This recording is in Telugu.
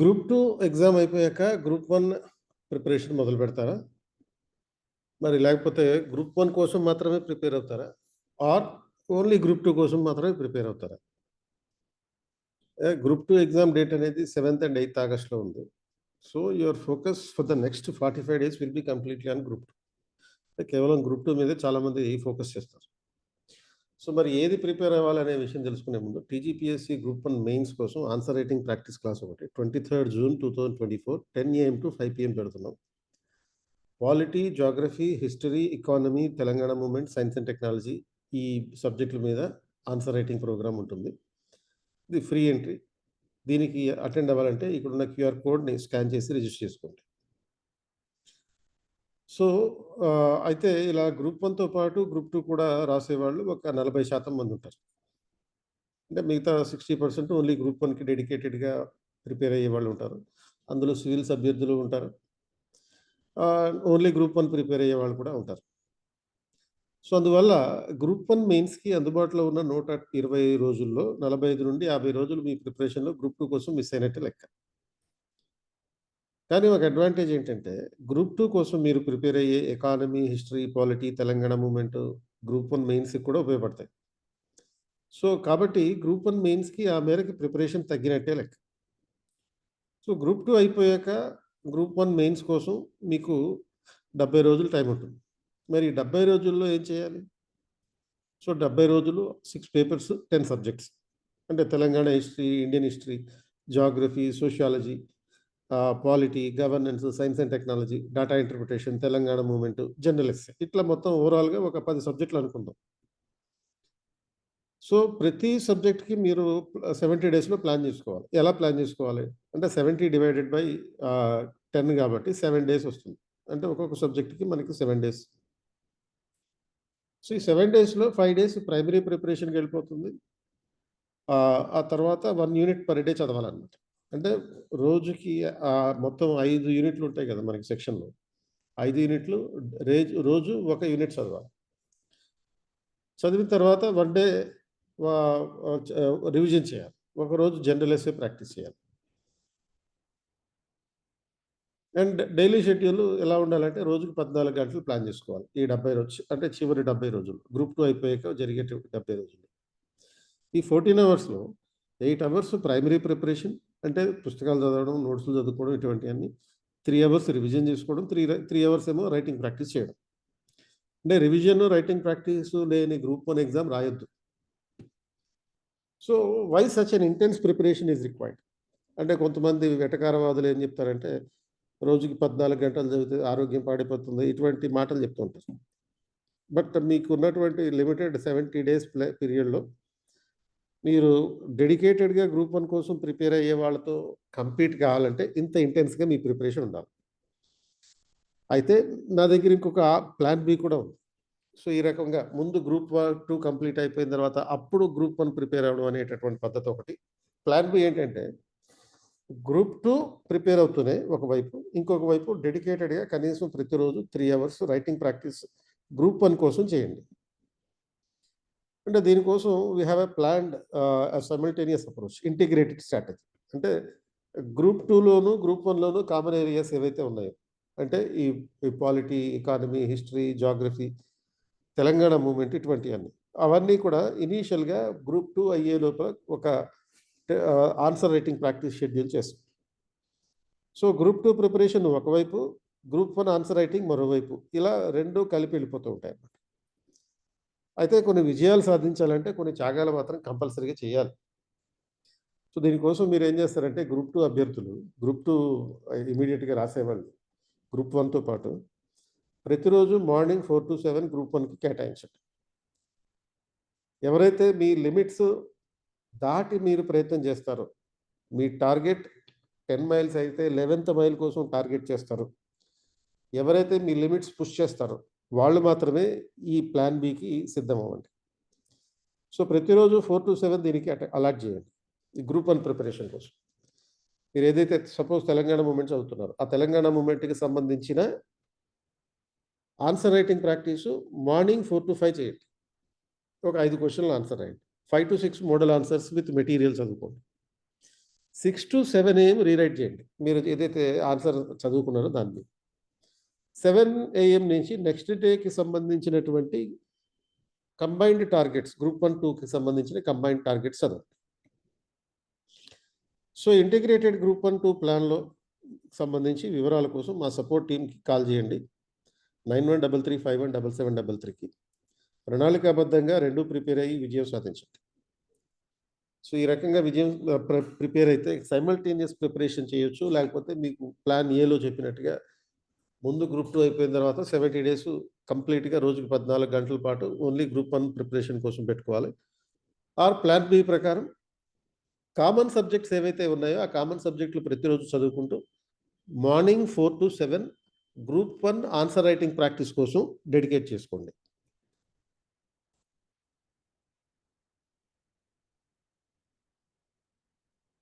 గ్రూప్ టూ ఎగ్జామ్ అయిపోయాక గ్రూప్ వన్ ప్రిపరేషన్ మొదలు పెడతారా? మరి లేకపోతే గ్రూప్ వన్ కోసం మాత్రమే ప్రిపేర్ అవుతారా? ఆర్ ఓన్లీ గ్రూప్ టూ కోసం మాత్రమే ప్రిపేర్ అవుతారా? గ్రూప్ టూ ఎగ్జామ్ డేట్ అనేది సెవెంత్ అండ్ ఎయిత్ ఆగస్ట్లో ఉంది. So your focus for the next forty five days will be completely on group two. కేవలం గ్రూప్ టూ మీదే చాలామంది ఫోకస్ చేస్తారు. సో మరి ఏది ప్రిపేర్ అవ్వాలనే విషయం తెలుసుకునే ముందు టీజీపీఎస్సీ గ్రూప్ వన్ మెయిన్స్ కోసం ఆన్సర్ రైటింగ్ ప్రాక్టీస్ క్లాస్ ఒకటి. Twenty third June two thousand twenty four ten AM to five PM పెడుతున్నాం. Polity geography history economy Telangana movement science and technology ఈ సబ్జెక్టుల మీద ఆన్సర్ రైటింగ్ ప్రోగ్రామ్ ఉంటుంది. ఇది ఫ్రీ ఎంట్రీ. దీనికి అటెండ్ అవ్వాలంటే ఇక్కడున్న క్యూఆర్ కోడ్ని స్కాన్ చేసి రిజిస్టర్ చేసుకోండి. సో అయితే ఇలా గ్రూప్ వన్తో పాటు గ్రూప్ టూ కూడా రాసేవాళ్ళు ఒక నలభై శాతం మంది ఉంటారు. అంటే మిగతా సిక్స్టీ పర్సెంట్ ఓన్లీ గ్రూప్ వన్కి డెడికేటెడ్గా ప్రిపేర్ అయ్యే వాళ్ళు ఉంటారు. అందులో సివిల్స్ అభ్యర్థులు ఉంటారు. ఓన్లీ గ్రూప్ వన్ ప్రిపేర్ అయ్యే వాళ్ళు కూడా ఉంటారు. సో అందువల్ల గ్రూప్ వన్ మెయిన్స్కి అందుబాటులో ఉన్న నూట ఇరవై రోజుల్లో నలభై ఐదు నుండి యాభై రోజులు మీ ప్రిపరేషన్లో గ్రూప్ టూ కోసం మిస్ అయినట్టు లెక్క. కానీ ఒక అడ్వాంటేజ్ ఏంటంటే గ్రూప్ టూ కోసం మీరు ప్రిపేర్ అయ్యే economy history polity Telangana movement group one మెయిన్స్కి కూడా ఉపయోగపడతాయి. సో కాబట్టి గ్రూప్ వన్ మెయిన్స్కి ఆ మేరకు ప్రిపరేషన్ తగ్గినట్టే లెక్క. సో గ్రూప్ టూ అయిపోయాక గ్రూప్ వన్ మెయిన్స్ కోసం మీకు డెబ్బై రోజులు టైం ఉంటుంది. మరి డెబ్బై రోజుల్లో ఏం చేయాలి? సో డెబ్బై రోజులు సిక్స్ పేపర్స్ టెన్ సబ్జెక్ట్స్. అంటే Telangana history Indian history geography sociology polity governance science and technology data interpretation Telangana movement journalist ఇట్లా మొత్తం ఓవరాల్గా ఒక పది సబ్జెక్టులు అనుకుందాం. సో ప్రతి సబ్జెక్ట్కి మీరు సెవెంటీ డేస్లో ప్లాన్ చేసుకోవాలి. ఎలా ప్లాన్ చేసుకోవాలి? అంటే సెవెంటీ డివైడెడ్ బై టెన్ కాబట్టి సెవెన్ డేస్ వస్తుంది. అంటే ఒక్కొక్క సబ్జెక్ట్కి మనకి సెవెన్ డేస్ సో ఈ సెవెన్ డేస్లో ఫైవ్ డేస్ ప్రైమరీ ప్రిపరేషన్కి వెళ్ళిపోతుంది. ఆ తర్వాత వన్ యూనిట్ పర్ డే చదవాలన్నమాట. అంటే రోజుకి ఆ, మొత్తం ఐదు యూనిట్లు ఉంటాయి కదా మనకి సెక్షన్లో. ఐదు యూనిట్లు రేజ్ రోజు ఒక యూనిట్ చదవాలి. చదివిన తర్వాత వన్ డే రివిజన్ చేయాలి. ఒక రోజు జనరల్ ఎస్ఏ ప్రాక్టీస్ చేయాలి. అండ్ డైలీ షెడ్యూల్ ఎలా ఉండాలంటే రోజుకి పద్నాలుగు గంటలు ప్లాన్ చేసుకోవాలి. ఈ డెబ్బై రోజు అంటే చివరి డెబ్బై రోజులు. గ్రూప్ టూ అయిపోయాక జరిగే డెబ్బై రోజులు. ఈ ఫోర్టీన్ అవర్స్లో ఎయిట్ అవర్స్ ప్రైమరీ ప్రిపరేషన్ అంటే పుస్తకాలు చదవడం నోట్స్లు చదువుకోవడం ఇటువంటివన్నీ త్రీ అవర్స్ రివిజన్ చేసుకోవడం త్రీ త్రీ అవర్స్ ఏమో రైటింగ్ ప్రాక్టీస్ చేయడం. అంటే రివిజన్ రైటింగ్ ప్రాక్టీస్ లేని group one exam రాయొద్దు. So why such an intense preparation is required అంటే కొంతమంది వెటకారవాదులు ఏం చెప్తారంటే రోజుకి పద్నాలుగు గంటలు చదివితే ఆరోగ్యం పాడిపోతుంది ఇటువంటి మాటలు చెప్తూ ఉంటారు. బట్ మీకు ఉన్నటువంటి లిమిటెడ్ సెవెంటీ డేస్ ప్లే పీరియడ్లో మీరు డెడికేటెడ్గా గ్రూప్ వన్ కోసం ప్రిపేర్ అయ్యే వాళ్ళతో కంపీట్ కావాలంటే ఇంత ఇంటెన్స్గా మీ ప్రిపరేషన్ ఉండాలి. అయితే నా దగ్గర ఇంకొక ప్లాన్ బి కూడా ఉంది. సో ఈ రకంగా ముందు గ్రూప్ వన్ టూ కంప్లీట్ అయిపోయిన తర్వాత అప్పుడు గ్రూప్ వన్ ప్రిపేర్ అవ్వడం అనేటటువంటి పద్ధతి ఒకటి. ప్లాన్ బి ఏంటంటే గ్రూప్ టూ ప్రిపేర్ అవుతూనే ఒకవైపు ఇంకొక వైపు డెడికేటెడ్గా కనీసం ప్రతిరోజు three hours writing practice group one కోసం చేయండి. అంటే దీనికోసం we have a planned simultaneous approach integrated strategy అంటే గ్రూప్ టూలోను గ్రూప్ వన్లోను కామన్ ఏరియాస్ ఏవైతే ఉన్నాయో అంటే ఈ ఈ polity economy history geography Telangana movement ఇటువంటివన్నీ అవన్నీ కూడా ఇనీషియల్గా గ్రూప్ టూ అయ్యే లోపల ఒక ఆన్సర్ రైటింగ్ ప్రాక్టీస్ షెడ్యూల్ చేస్తాం. సో గ్రూప్ టూ ప్రిపరేషన్ ఒకవైపు గ్రూప్ వన్ ఆన్సర్ రైటింగ్ మరోవైపు ఇలా రెండు కలిపి వెళ్ళిపోతూ ఉంటాయి. అయితే కొన్ని విజయాలు సాధించాలంటే కొన్ని త్యాగాలు మాత్రం కంపల్సరీగా చేయాలి. సో దీనికోసం మీరు ఏం చేస్తారంటే గ్రూప్ టూ అభ్యర్థులు గ్రూప్ టూ ఇమీడియట్గా రాసేవాళ్ళు గ్రూప్ వన్తో పాటు ప్రతిరోజు morning four to seven group వన్కి కేటాయించండి. ఎవరైతే మీ లిమిట్స్ దాటి మీరు ప్రయత్నం చేస్తారో మీ టార్గెట్ టెన్ మైల్స్ అయితే లెవెన్త్ మైల్ కోసం టార్గెట్ చేస్తారు ఎవరైతే మీ లిమిట్స్ పుష్ చేస్తారో వాళ్ళు మాత్రమే ఈ ప్లాన్ బికి సిద్ధం అవ్వండి సో ప్రతిరోజు ఫోర్ టు సెవెన్ దీనికి అలాట్ చేయండి. ఈ గ్రూప్ వన్ ప్రిపరేషన్ కోసం. మీరు ఏదైతే సపోజ్ తెలంగాణ మూమెంట్ చదువుతున్నారో ఆ తెలంగాణ మూమెంట్కి సంబంధించిన answer writing practice morning four to five చేయండి. ఒక ఐదు క్వశ్చన్లు ఆన్సర్ రాయండి. Five to six model answers with material చదువుకోండి. సిక్స్ టు సెవెన్ ఏం రీరైట్ చేయండి. మీరు ఏదైతే ఆన్సర్ చదువుకున్నారో దాన్ని. సెవెన్ ఏఎం నుంచి నెక్స్ట్ డేకి సంబంధించినటువంటి కంబైన్డ్ టార్గెట్స్ గ్రూప్ వన్ టూకి సంబంధించిన కంబైన్డ్ టార్గెట్స్ చదవండి. So integrated group one two ప్లాన్లో సంబంధించి వివరాల కోసం మా సపోర్ట్ టీంకి కాల్ చేయండి. Nine one double three five one double seven double త్రీకి ప్రణాళికాబద్ధంగా రెండు ప్రిపేర్ అయ్యి విజయం సాధించండి. సో ఈ రకంగా విజయం ప్రిపేర్ అయితే సైమల్టేనియస్ ప్రిపరేషన్ చేయొచ్చు లేకపోతే మీకు ప్లాన్ ఏలో చెప్పినట్టుగా ముందు గ్రూప్ టూ అయిపోయిన తర్వాత సెవెంటీ డేస్ కంప్లీట్గా రోజుకి పద్నాలుగు గంటల పాటు ఓన్లీ గ్రూప్ వన్ ప్రిపరేషన్ కోసం పెట్టుకోవాలి. ఆర్ ప్లాన్ బి ప్రకారం కామన్ సబ్జెక్ట్స్ ఏవైతే ఉన్నాయో ఆ కామన్ సబ్జెక్టులు ప్రతిరోజు చదువుకుంటూ morning four to seven group one answer writing practice కోసం డెడికేట్ చేసుకోండి.